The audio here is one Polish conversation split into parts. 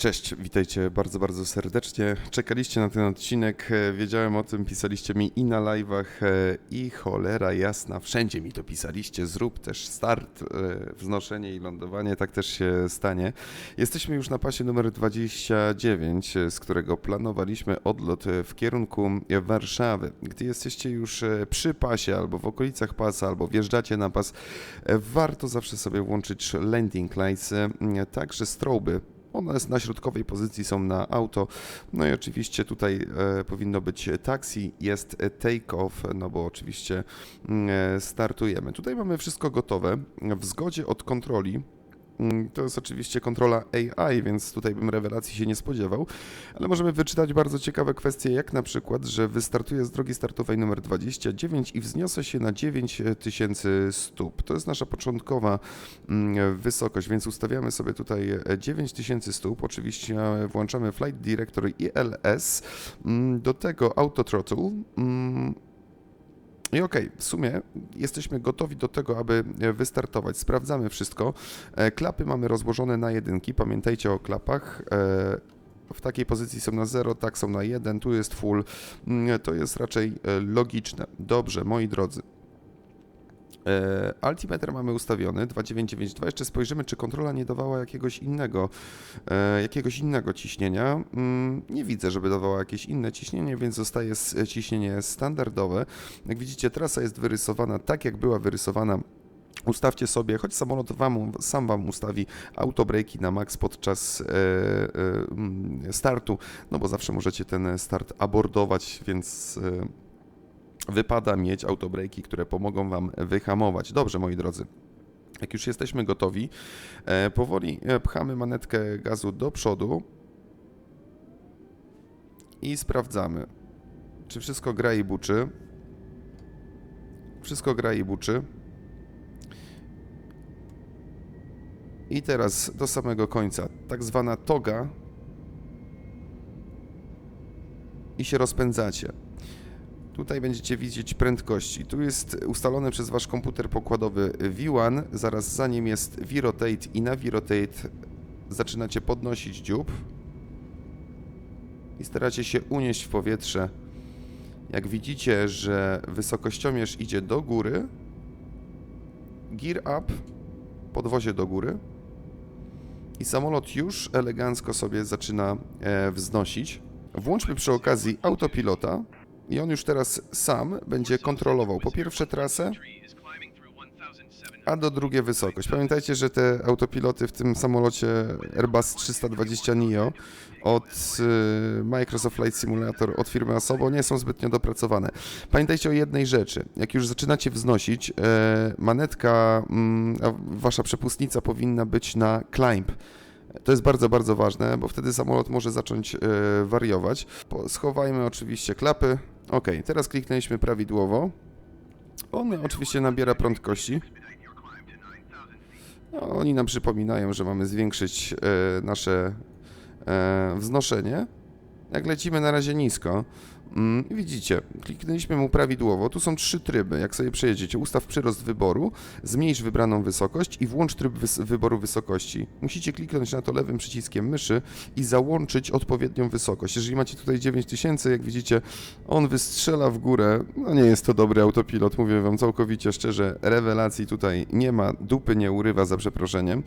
Cześć, witajcie bardzo, bardzo serdecznie. Czekaliście na ten odcinek, e, wiedziałem o tym, pisaliście mi i na live'ach, e, i cholera jasna, wszędzie mi to pisaliście. Zrób też start, e, wznoszenie i lądowanie, tak też się stanie. Jesteśmy już na pasie numer 29, e, z którego planowaliśmy odlot w kierunku Warszawy. Gdy jesteście już przy pasie, albo w okolicach pasa, albo wjeżdżacie na pas, warto zawsze sobie włączyć landing lights, także stroby. One jest na środkowej pozycji, są na auto. No i oczywiście tutaj e, powinno być taxi, jest take-off, no bo oczywiście mm, e, startujemy. Tutaj mamy wszystko gotowe. W zgodzie od kontroli. Mm, To jest oczywiście kontrola AI, więc tutaj bym rewelacji się nie spodziewał, ale możemy wyczytać bardzo ciekawe kwestie, jak na przykład, że wystartuję z drogi startowej numer 29 i wzniosę się na 9000 stóp. To jest nasza początkowa mm, wysokość, więc ustawiamy sobie tutaj e, 9000 stóp. Oczywiście włączamy Flight Director ILS, mm, do tego Auto Throttle. I okej, w sumie jesteśmy gotowi do tego, aby e, wystartować. Sprawdzamy wszystko. E, Klapy mamy rozłożone na jedynki. Pamiętajcie o klapach. E, W takiej pozycji są na 0, tak są na 1, tu jest full. Mm, To jest raczej logiczne. Dobrze, moi drodzy. E, Altimeter mamy ustawiony 2992. Jeszcze spojrzymy, czy kontrola nie dawała jakiegoś innego, e, jakiegoś innego ciśnienia. Mm, Nie widzę, żeby dawała jakieś inne ciśnienie, więc zostaje ciśnienie standardowe. Jak widzicie, trasa jest wyrysowana tak, jak była wyrysowana Ustawcie sobie, choć samolot wam, sam Wam ustawi autobreki na max podczas e, mm, startu, no bo zawsze możecie ten start abordować, więc wypada mieć autobreki, które pomogą Wam wyhamować. Dobrze, moi drodzy. Jak już jesteśmy gotowi, e, powoli e, pchamy manetkę gazu do przodu i sprawdzamy, czy wszystko gra i buczy. Wszystko gra i buczy. I teraz do samego końca, tak zwana toga i się rozpędzacie. Tutaj będziecie widzieć prędkości. Tu jest ustalony przez wasz komputer pokładowy V1, zaraz za nim jest V-Rotate i na V-Rotate zaczynacie podnosić dziób i staracie się unieść w powietrze. Jak widzicie, że wysokościomierz idzie do góry, gear up, podwozie do góry i samolot już elegancko sobie zaczyna e, wznosić. Włączmy przy okazji autopilota i on już teraz sam będzie kontrolował po pierwsze trasę, a do drugie wysokość. Pamiętajcie, że te autopiloty w tym samolocie Airbus 320 NEO od y, Microsoft Flight Simulator od firmy Asobo nie są zbytnio dopracowane. Pamiętajcie o jednej rzeczy. Jak już zaczynacie wznosić, e, manetka, mm, wasza przepustnica powinna być na climb. To jest bardzo, bardzo ważne, bo wtedy samolot może zacząć e, wariować. Schowajmy oczywiście klapy. Ok, teraz kliknęliśmy prawidłowo. On oczywiście nabiera prędkości. No, oni nam przypominają, że mamy zwiększyć e, nasze e, wznoszenie. Jak lecimy na razie nisko, widzicie, kliknęliśmy mu prawidłowo. Tu są trzy tryby. Jak sobie przejedziecie, ustaw przyrost wyboru, zmniejsz wybraną wysokość i włącz tryb wys- wyboru wysokości. Musicie kliknąć na to lewym przyciskiem myszy i załączyć odpowiednią wysokość. Jeżeli macie tutaj 9000, jak widzicie, on wystrzela w górę. No nie jest to dobry autopilot, mówię wam całkowicie szczerze. Rewelacji tutaj nie ma, dupy nie urywa za przeproszeniem.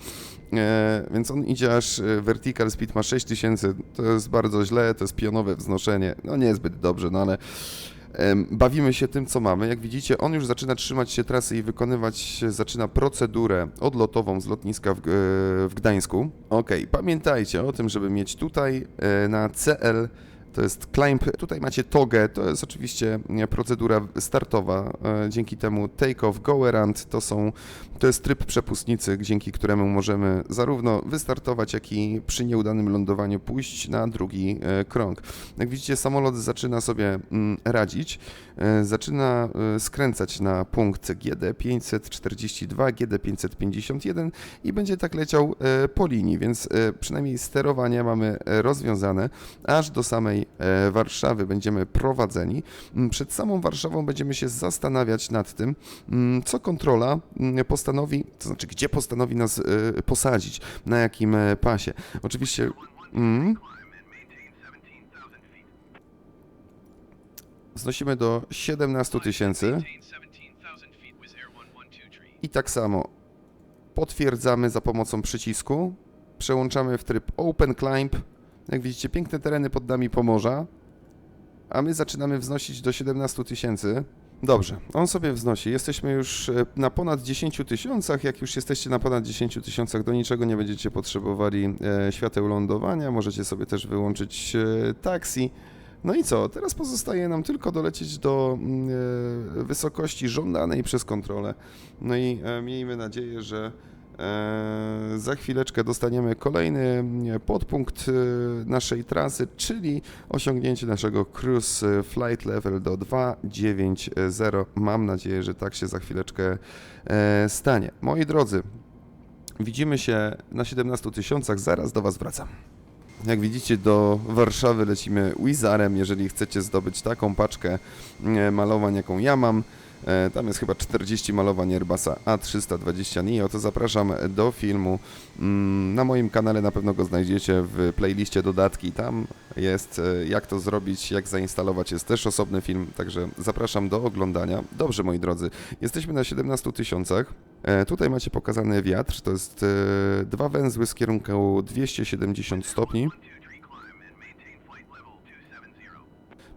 E, więc on idzie aż e, vertical speed ma 6000. To jest bardzo źle, to jest pionowe wznoszenie. No niezbyt dobrze, no ale bawimy się tym, co mamy. Jak widzicie, on już zaczyna trzymać się trasy i wykonywać zaczyna procedurę odlotową z lotniska w, G- w Gdańsku. Okej, pamiętajcie o tym, żeby mieć tutaj e, na CL to jest climb. Tutaj macie togę, to jest oczywiście procedura startowa. E, Dzięki temu take off, go around to są to jest tryb przepustnicy, dzięki któremu możemy zarówno wystartować, jak i przy nieudanym lądowaniu pójść na drugi e, krąg. Jak widzicie, samolot zaczyna sobie mm, radzić, e, zaczyna skręcać na punkt GD 542, GD 551 i będzie tak leciał po linii, więc przynajmniej sterowanie mamy rozwiązane, aż do samej e, Warszawy będziemy prowadzeni. Mm, Przed samą Warszawą będziemy się zastanawiać nad tym, mm, co kontrola mm, postanowi, to znaczy gdzie postanowi nas e, posadzić, na jakim e, pasie. Oczywiście Mm. Znosimy do 17 tysięcy. I tak samo potwierdzamy za pomocą przycisku. Przełączamy w tryb Open Climb. Jak widzicie, piękne tereny pod nami Pomorza. A my zaczynamy wznosić do 17 tysięcy. Dobrze, on sobie wznosi. Jesteśmy już e, na ponad 10 tysiącach. Jak już jesteście na ponad 10 tysiącach, do niczego nie będziecie potrzebowali e, świateł lądowania. Możecie sobie też wyłączyć e, taksi. No i co? Teraz pozostaje nam tylko dolecieć do mm, wysokości żądanej przez kontrolę. No i miejmy nadzieję, że za chwileczkę dostaniemy kolejny mm, podpunkt e, naszej trasy, czyli osiągnięcie naszego cruise e, flight level do 290. Mam nadzieję, że tak się za chwileczkę e, stanie. Moi drodzy, widzimy się na 17 tysiącach, zaraz do Was wracam. Jak widzicie, do Warszawy lecimy Wizarem, jeżeli chcecie zdobyć taką paczkę e, malowań, jaką ja mam. E, Tam jest chyba 40 malowań Airbusa A320 Neo, to zapraszam do filmu. Mm, Na moim kanale na pewno go znajdziecie w playliście dodatki. Tam jest e, jak to zrobić, jak zainstalować. Jest też osobny film, także zapraszam do oglądania. Dobrze, moi drodzy, jesteśmy na 17 tysiącach. E, Tutaj macie pokazany wiatr, to jest dwa węzły z kierunku 270 stopni.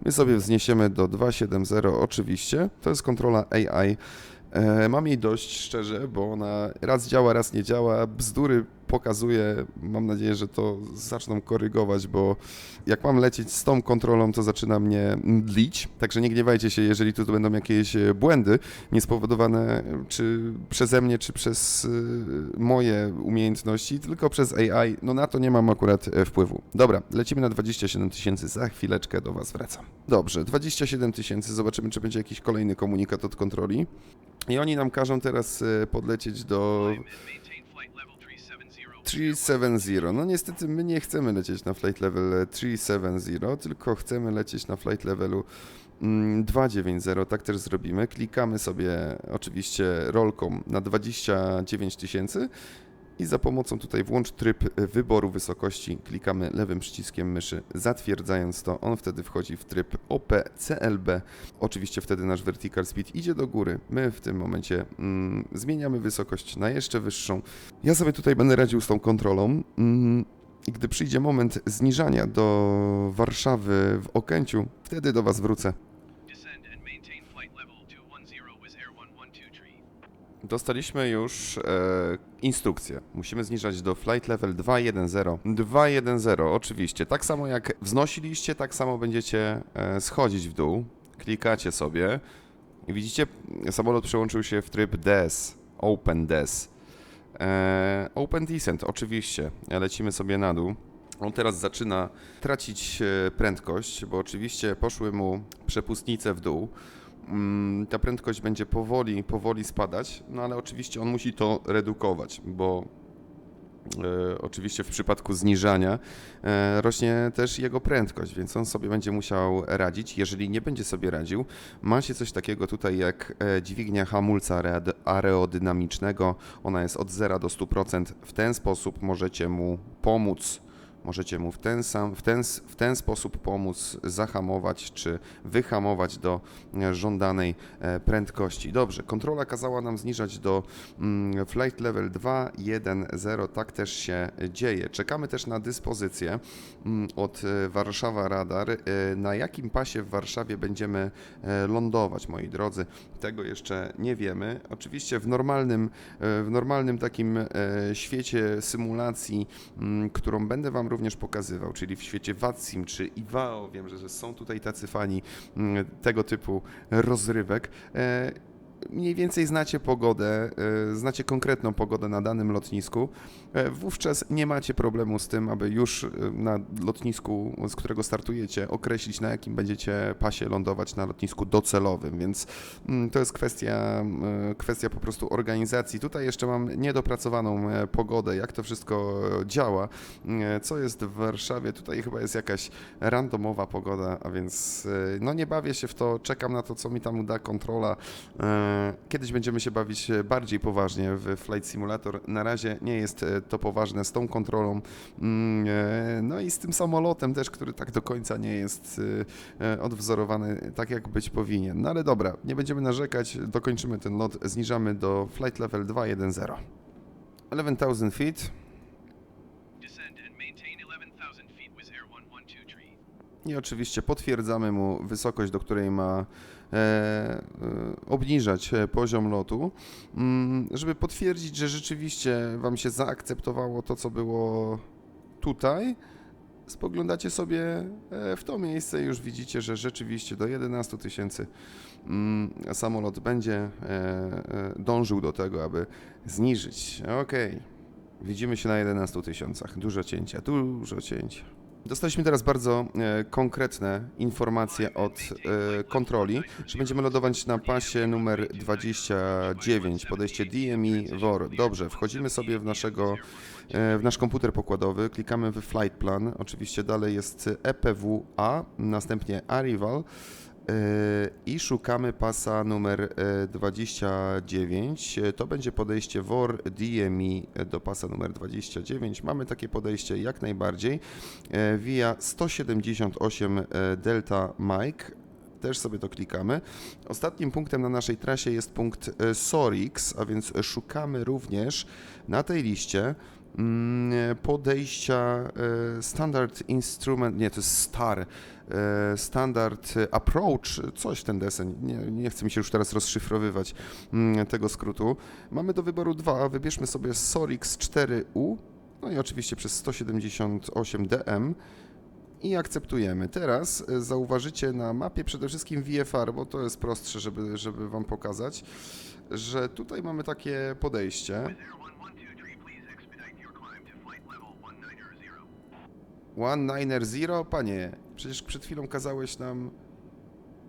My sobie wzniesiemy do 270 oczywiście. To jest kontrola AI. E, mam jej dość szczerze, bo ona raz działa, raz nie działa. Bzdury pokazuje. Mam nadzieję, że to zaczną korygować, bo jak mam lecieć z tą kontrolą, to zaczyna mnie mdlić. Także nie gniewajcie się, jeżeli tu będą jakieś e, błędy niespowodowane czy przeze mnie, czy przez e, moje umiejętności, tylko przez AI. No na to nie mam akurat e, wpływu. Dobra, lecimy na 27 tysięcy. Za chwileczkę do Was wracam. Dobrze, 27 tysięcy. Zobaczymy, czy będzie jakiś kolejny komunikat od kontroli. I oni nam każą teraz e, podlecieć do 370. No niestety my nie chcemy lecieć na flight level e, 370, tylko chcemy lecieć na flight levelu mm, 290. Tak też zrobimy. Klikamy sobie oczywiście rolką na 29 tysięcy i za pomocą tutaj włącz tryb e, wyboru wysokości klikamy lewym przyciskiem myszy, zatwierdzając to, on wtedy wchodzi w tryb OPCLB. Oczywiście wtedy nasz vertical speed idzie do góry. My w tym momencie mm, zmieniamy wysokość na jeszcze wyższą. Ja sobie tutaj będę radził z tą kontrolą. Mm, I gdy przyjdzie moment zniżania do Warszawy w Okęciu, wtedy do Was wrócę. Dostaliśmy już e, instrukcję. Musimy zniżać do flight level 2.1.0. 2.1.0, oczywiście. Tak samo jak wznosiliście, tak samo będziecie e, schodzić w dół. Klikacie sobie i widzicie, samolot przełączył się w tryb DES, Open DES. E, open Descent, oczywiście. Lecimy sobie na dół. On teraz zaczyna tracić e, prędkość, bo oczywiście poszły mu przepustnice w dół. Mm, Ta prędkość będzie powoli, powoli spadać, no ale oczywiście on musi to redukować, bo e, oczywiście w przypadku zniżania e, rośnie też jego prędkość, więc on sobie będzie musiał radzić. Jeżeli nie będzie sobie radził, macie coś takiego tutaj jak e, dźwignia hamulca aerodynamicznego. Ona jest od 0 do 100%. W ten sposób możecie mu pomóc. Możecie mu w ten, sam, w, ten, w ten sposób pomóc zahamować czy wyhamować do e, żądanej e, prędkości. Dobrze, kontrola kazała nam zniżać do mm, flight level 2.1.0. Tak też się dzieje. Czekamy też na dyspozycję mm, od e, Warszawa Radar. Na jakim pasie w Warszawie będziemy lądować, moi drodzy? Tego jeszcze nie wiemy. Oczywiście w normalnym, w normalnym takim świecie symulacji, mm, którą będę Wam również pokazywał, czyli w świecie VATSIM czy IWAO, wiem, że, że są tutaj tacy fani mm, tego typu rozrywek. Mniej więcej znacie pogodę, e, znacie konkretną pogodę na danym lotnisku. E, Wówczas nie macie problemu z tym, aby już e, na lotnisku, z którego startujecie, określić na jakim będziecie pasie lądować na lotnisku docelowym, więc mm, to jest kwestia, kwestia po prostu organizacji. Tutaj jeszcze mam niedopracowaną pogodę, jak to wszystko działa, co jest w Warszawie. Tutaj chyba jest jakaś randomowa pogoda, a więc no nie bawię się w to, czekam na to, co mi tam da kontrola. Kiedyś będziemy się bawić e, bardziej poważnie w Flight Simulator. Na razie nie jest e, to poważne z tą kontrolą, mm, e, no i z tym samolotem też, który tak do końca nie jest odwzorowany tak, jak być powinien. No ale dobra, nie będziemy narzekać, dokończymy ten lot, zniżamy do Flight Level 210. 11,000 feet. Descend and maintain 11,000 feet with Air 112 tree. I oczywiście potwierdzamy mu wysokość, do której ma obniżać e, poziom lotu, mm, żeby potwierdzić, że rzeczywiście Wam się zaakceptowało to, co było tutaj. Spoglądacie sobie e, w to miejsce i już widzicie, że rzeczywiście do 11 tysięcy mm, samolot będzie e, e, dążył do tego, aby zniżyć. Okej. Widzimy się na 11 tysiącach. Dużo cięcia, dużo cięcia. Dostaliśmy teraz bardzo e, konkretne informacje od e, kontroli, że będziemy lodować na pasie numer 29, podejście DMI WOR. Dobrze, wchodzimy sobie w naszego e, w nasz komputer pokładowy, klikamy w Flight Plan, oczywiście dalej jest EPWA, następnie Arrival i szukamy pasa numer e, 29. E, To będzie podejście WOR DMI do pasa numer 29. Mamy takie podejście jak najbardziej via 178 e, Delta Mike. Też sobie to klikamy. Ostatnim punktem na naszej trasie jest punkt Sorix, a więc szukamy również na tej liście podejścia e, Standard Instrument, nie, to jest STAR, e, Standard Approach, coś ten desen, nie, nie chcę mi się już teraz rozszyfrowywać mm, tego skrótu. Mamy do wyboru dwa, wybierzmy sobie Sorix 4U, no i oczywiście przez 178 DM i akceptujemy. Teraz e, zauważycie na mapie przede wszystkim VFR, bo to jest prostsze, żeby, żeby Wam pokazać, że tutaj mamy takie podejście. Level 190. 190, panie, przecież przed chwilą kazałeś nam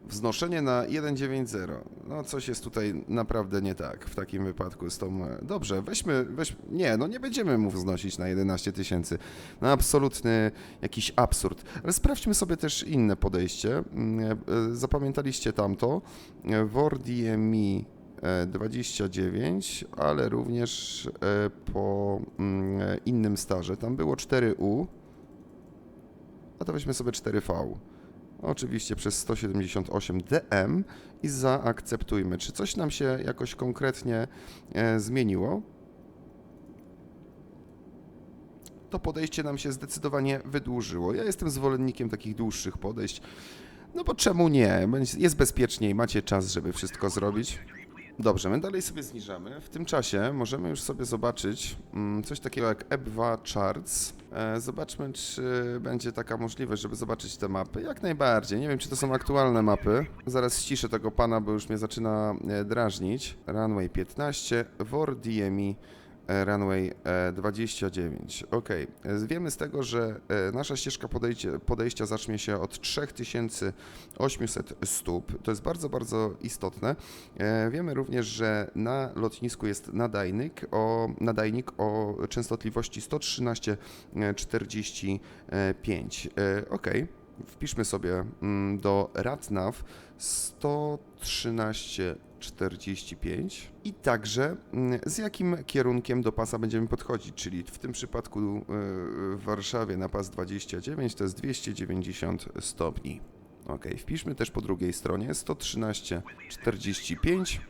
wznoszenie na 190. No coś jest tutaj naprawdę nie tak w takim wypadku z tą... e, Dobrze, weźmy, weź... Nie, no nie będziemy mu wznosić na 11 tysięcy. No absolutny jakiś absurd. Ale sprawdźmy sobie też inne podejście. Mm, e, e, Zapamiętaliście tamto. WOR DMI e, 29, ale również po mm, innym starze. Tam było 4U, a to weźmy sobie 4V. Oczywiście przez 178 DM i zaakceptujmy. Czy coś nam się jakoś konkretnie e, zmieniło? To podejście nam się zdecydowanie wydłużyło. Ja jestem zwolennikiem takich dłuższych podejść. No bo czemu nie? Jest bezpieczniej, macie czas, żeby wszystko zrobić. Dobrze, my dalej sobie zniżamy. W tym czasie możemy już sobie zobaczyć mm, coś takiego jak EB2 Charts. E, zobaczmy, czy będzie taka możliwość, żeby zobaczyć te mapy. Jak najbardziej. Nie wiem, czy to są aktualne mapy. Zaraz ściszę tego pana, bo już mnie zaczyna e, drażnić. Runway 15, WOR DMI. E, runway e, 29. Ok, e, wiemy z tego, że nasza ścieżka podejścia zacznie się od 3800 stóp. To jest bardzo, bardzo istotne. Wiemy również, że na lotnisku jest nadajnik o, nadajnik o częstotliwości 113,45. Ok, wpiszmy sobie mm, do RATNAW 113 45 i także mm, z jakim kierunkiem do pasa będziemy podchodzić, czyli w tym przypadku y, w Warszawie na pas 29 to jest 290 stopni. Ok, wpiszmy też po drugiej stronie 113, 45,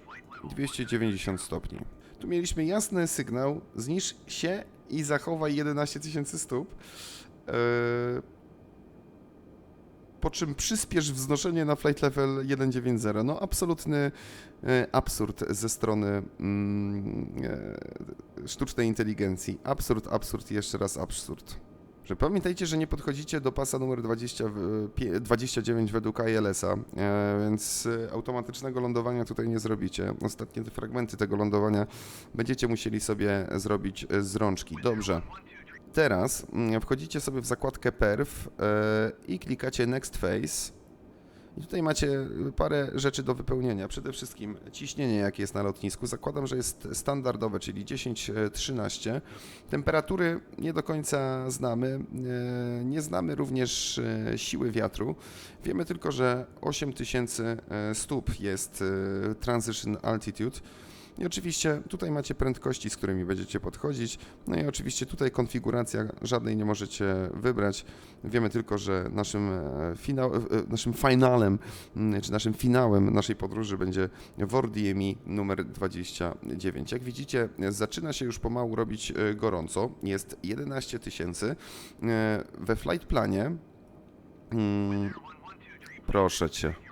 290 stopni. Tu mieliśmy jasny sygnał, zniż się i zachowaj 11 tysięcy stóp. Yy po czym przyspiesz wznoszenie na flight level 190. No absolutny e, absurd ze strony mm, e, sztucznej inteligencji. Absurd, absurd jeszcze raz absurd. Pamiętajcie, że nie podchodzicie do pasa numer 20, w- pie- 29 według ILS-a, e, więc automatycznego lądowania tutaj nie zrobicie. Ostatnie te fragmenty tego lądowania będziecie musieli sobie zrobić z rączki. Dobrze. Teraz mm, wchodzicie sobie w zakładkę Perf e, i klikacie Next Phase. I tutaj macie parę rzeczy do wypełnienia. Przede wszystkim ciśnienie, jakie jest na lotnisku. Zakładam, że jest standardowe, czyli 10-13. Temperatury nie do końca znamy. E, Nie znamy również e, siły wiatru. Wiemy tylko, że 8000 e, stóp jest transition altitude. I oczywiście tutaj macie prędkości, z którymi będziecie podchodzić. No i oczywiście tutaj konfiguracja żadnej nie możecie wybrać. Wiemy tylko, że naszym, e, finał, e, naszym finalem, mm, czy naszym finałem naszej podróży będzie WOR DMI numer 29. Jak widzicie, e, zaczyna się już pomału robić e, gorąco. Jest 11 tysięcy. E, We flight planie. Mm, proszę cię.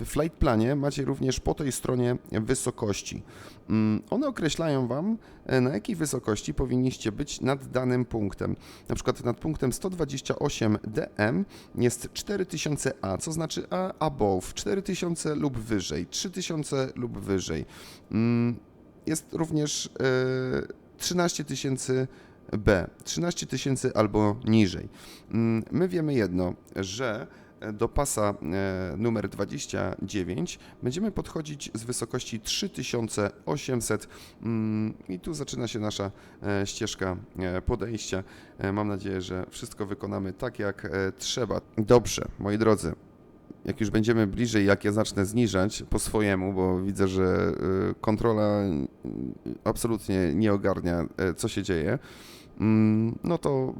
W flight planie macie również po tej stronie wysokości. Mm, One określają Wam, e, na jakiej wysokości powinniście być nad danym punktem. Na przykład nad punktem 128 dm jest 4000 A, co znaczy A above, 4000 lub wyżej, 3000 lub wyżej. Mm, Jest również e, 13 tysięcy B, 13 tysięcy albo niżej. Mm, My wiemy jedno, że do pasa e, numer 29 będziemy podchodzić z wysokości 3800 mm, i tu zaczyna się nasza e, ścieżka e, podejścia. Mam nadzieję, że wszystko wykonamy tak jak trzeba. Dobrze, moi drodzy. Jak już będziemy bliżej, jak ja zacznę zniżać po swojemu, bo widzę, że kontrola mm, absolutnie nie ogarnia, co się dzieje, mm, no to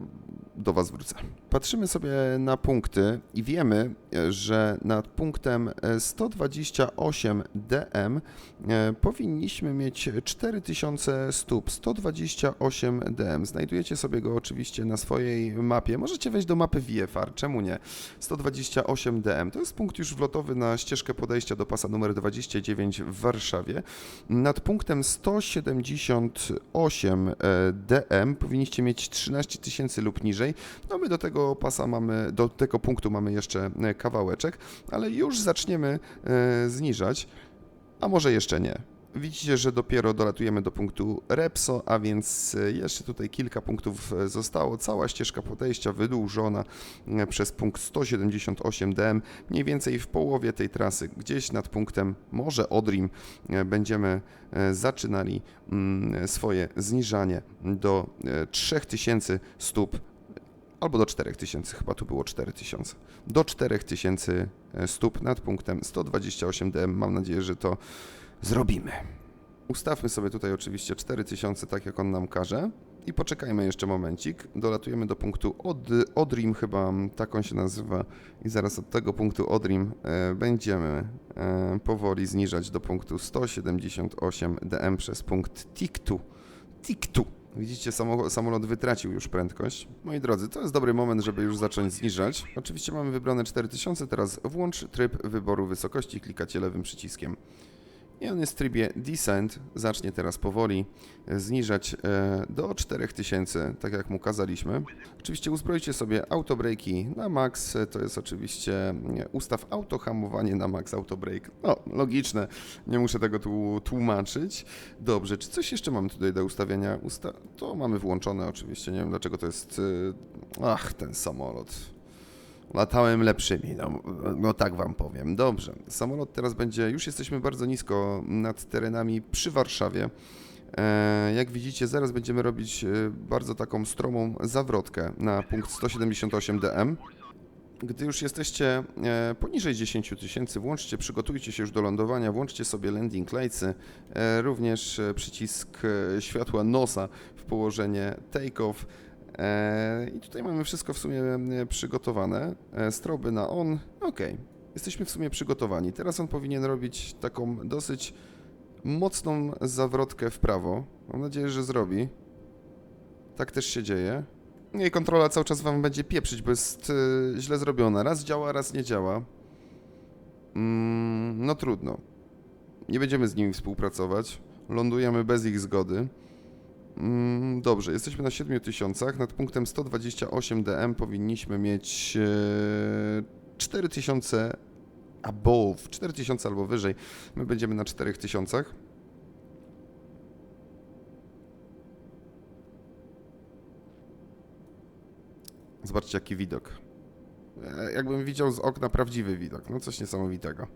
do Was wrócę. Patrzymy sobie na punkty i wiemy, e, że nad punktem e, 128 dm e, powinniśmy mieć 4000 stóp. 128 dm. Znajdujecie sobie go oczywiście na swojej mapie. Możecie wejść do mapy VFR, czemu nie? 128 dm. To jest punkt już wlotowy na ścieżkę podejścia do pasa numer 29 w Warszawie. Nad punktem 178 e, dm powinniście mieć 13 tysięcy lub niżej. No my do tego pasa mamy, do tego punktu mamy jeszcze e, kawałeczek, ale już zaczniemy e, zniżać, a może jeszcze nie. Widzicie, że dopiero dolatujemy do punktu Repso, a więc e, jeszcze tutaj kilka punktów zostało. Cała ścieżka podejścia wydłużona przez punkt 178 dm, mniej więcej w połowie tej trasy, gdzieś nad punktem może Odrim będziemy zaczynali mm, swoje zniżanie do e, 3000 stóp albo do 4000, chyba tu było 4000. Do 4000 stóp nad punktem 128 dm. Mam nadzieję, że to zrobimy. Ustawmy sobie tutaj oczywiście 4000, tak jak on nam każe. I poczekajmy jeszcze momencik. Dolatujemy do punktu Od, Odrim, chyba tak on się nazywa. I zaraz od tego punktu Odrim e, będziemy e, powoli zniżać do punktu 178 dm przez punkt Tiktu. Tiktu. Widzicie, samo- samolot wytracił już prędkość. Moi drodzy, to jest dobry moment, żeby już zacząć zniżać. Oczywiście mamy wybrane 4000, teraz włącz tryb wyboru wysokości, klikacie lewym przyciskiem. I on jest w trybie Descent, zacznie teraz powoli e, zniżać e, do 4000, tak jak mu kazaliśmy. Oczywiście uzbrojcie sobie autobreki na max, e, to jest oczywiście nie, ustaw autohamowanie na max autobrake. No, logiczne, nie muszę tego tu tłumaczyć. Dobrze, czy coś jeszcze mamy tutaj do ustawienia? Usta to mamy włączone oczywiście, nie wiem dlaczego to jest... Ach, ten samolot. Latałem lepszymi, no, no tak wam powiem. Dobrze, samolot teraz będzie, już jesteśmy bardzo nisko nad terenami przy Warszawie. E, jak widzicie, zaraz będziemy robić e, bardzo taką stromą zawrotkę na punkt 178 dm. Gdy już jesteście e, poniżej 10 tysięcy, włączcie, przygotujcie się już do lądowania, włączcie sobie landing lightsy, również przycisk światła nosa w położenie take-off. E, I tutaj mamy wszystko w sumie e, przygotowane. E, Stroby na on. Ok, jesteśmy w sumie przygotowani. Teraz on powinien robić taką dosyć mocną zawrotkę w prawo. Mam nadzieję, że zrobi. Tak też się dzieje. I kontrola cały czas wam będzie pieprzyć, bo jest źle zrobiona. Raz działa, raz nie działa. Mm, no trudno. Nie będziemy z nimi współpracować. Lądujemy bez ich zgody. Mm, Dobrze, jesteśmy na 7000. Nad punktem 128 dm powinniśmy mieć e, 4000 above, 4000 albo wyżej. My będziemy na 4000. Zobaczcie jaki widok. e, jakbym widział z okna prawdziwy widok. No coś niesamowitego.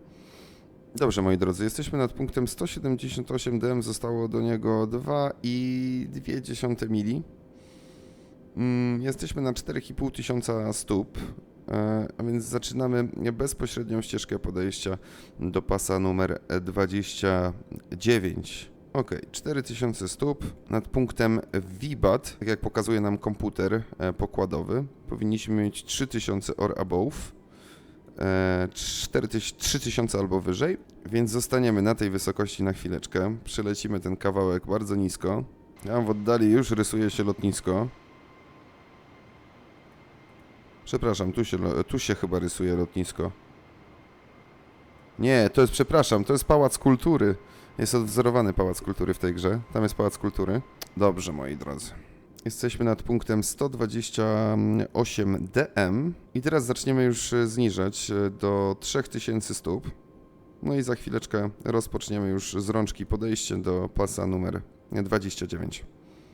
Dobrze, moi drodzy, jesteśmy nad punktem 178 dm, zostało do niego 2,2 mili. Mm, Jesteśmy na 4,5 tysiąca stóp, e, a więc zaczynamy bezpośrednią ścieżkę podejścia do pasa numer 29. Ok, 4000 stóp nad punktem VBAT, tak jak pokazuje nam komputer e, pokładowy, powinniśmy mieć 3000 or above, 4000 3000 albo wyżej, więc zostaniemy na tej wysokości na chwileczkę, przelecimy ten kawałek bardzo nisko, tam w oddali już rysuje się lotnisko, Przepraszam, tu się, tu się chyba rysuje lotnisko. Nie, to jest, przepraszam, to jest Pałac Kultury. Jest odwzorowany Pałac Kultury w tej grze. Tam jest Pałac Kultury. Dobrze, moi drodzy. Jesteśmy nad punktem 128 DM i teraz zaczniemy już e, zniżać e, do 3000 stóp. No i za chwileczkę rozpoczniemy już z rączki podejście do pasa numer 29.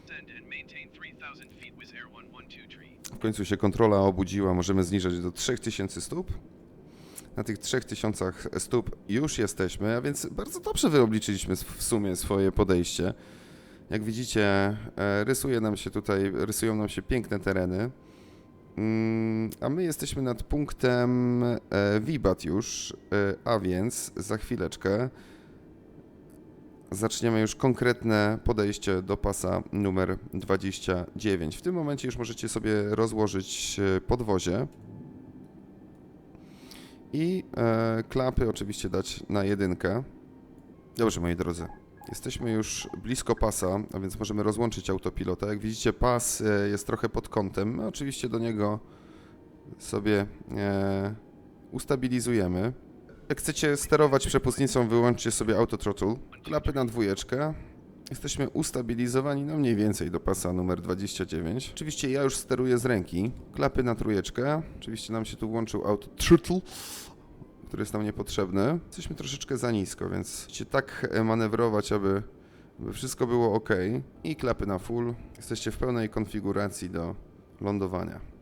Send and maintain 3000 feet with Air 112 tree. W końcu się kontrola obudziła, możemy zniżać do 3000 stóp. Na tych 3000 stóp już jesteśmy, a więc bardzo dobrze wyobliczyliśmy w sumie swoje podejście. Jak widzicie, e, rysuje nam się tutaj, rysują nam się piękne tereny. Mm, A my jesteśmy nad punktem e, Wibat już, e, a więc za chwileczkę zaczniemy już konkretne podejście do pasa numer 29. W tym momencie już możecie sobie rozłożyć podwozie i klapy oczywiście dać na jedynkę. Dobrze, moi drodzy. Jesteśmy już blisko pasa, a więc możemy rozłączyć autopilota. Jak widzicie, pas e, jest trochę pod kątem. My oczywiście do niego sobie e, ustabilizujemy. Jak chcecie sterować przepustnicą, wyłączcie sobie auto throttle. Klapy na dwójeczkę. Jesteśmy ustabilizowani no mniej więcej do pasa numer 29. Oczywiście ja już steruję z ręki. Klapy na trójeczkę. Oczywiście nam się tu włączył auto throttle, który jest nam niepotrzebny. Jesteśmy troszeczkę za nisko, więc musicie tak e, manewrować, aby, aby wszystko było ok. I klapy na full. Jesteście w pełnej konfiguracji do lądowania.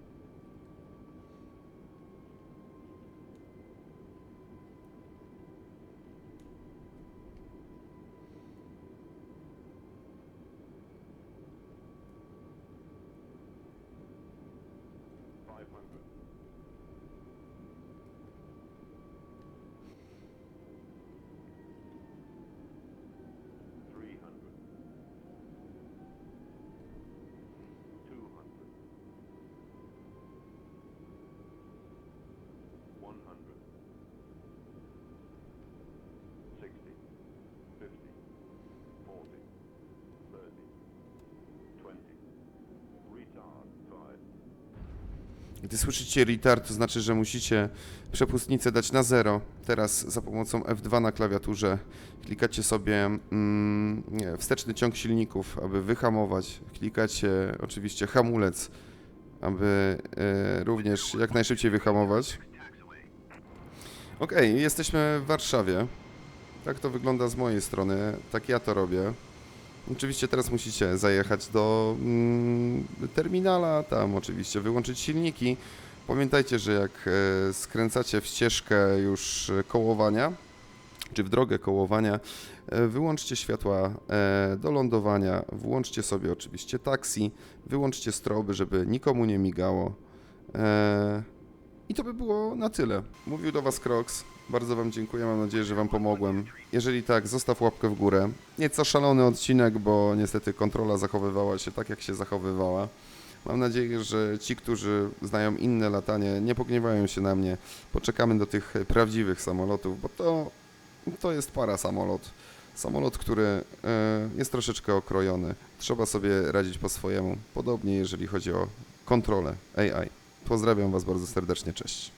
Gdy słyszycie retard, to znaczy, że musicie przepustnicę dać na zero. Teraz za pomocą F2 na klawiaturze klikacie sobie mm, nie, wsteczny ciąg silników, aby wyhamować. Klikacie oczywiście hamulec, aby e, również jak najszybciej wyhamować. Ok, jesteśmy w Warszawie. Tak to wygląda z mojej strony. Tak ja to robię. Oczywiście teraz musicie zajechać do mm, terminala, tam oczywiście wyłączyć silniki. Pamiętajcie, że jak e, skręcacie w ścieżkę już e, kołowania, czy w drogę kołowania, e, wyłączcie światła do lądowania, włączcie sobie oczywiście taksi, wyłączcie stroby, żeby nikomu nie migało. I to by było na tyle. Mówił do Was Crocs. Bardzo Wam dziękuję, mam nadzieję, że Wam pomogłem. Jeżeli tak, zostaw łapkę w górę. Nieco szalony odcinek, bo niestety kontrola zachowywała się tak, jak się zachowywała. Mam nadzieję, że ci, którzy znają inne latanie, nie pogniewają się na mnie. Poczekamy do tych prawdziwych samolotów, bo to, to jest para samolot. Samolot, który e, jest troszeczkę okrojony. Trzeba sobie radzić po swojemu. Podobnie jeżeli chodzi o kontrolę AI. Pozdrawiam Was bardzo serdecznie, cześć.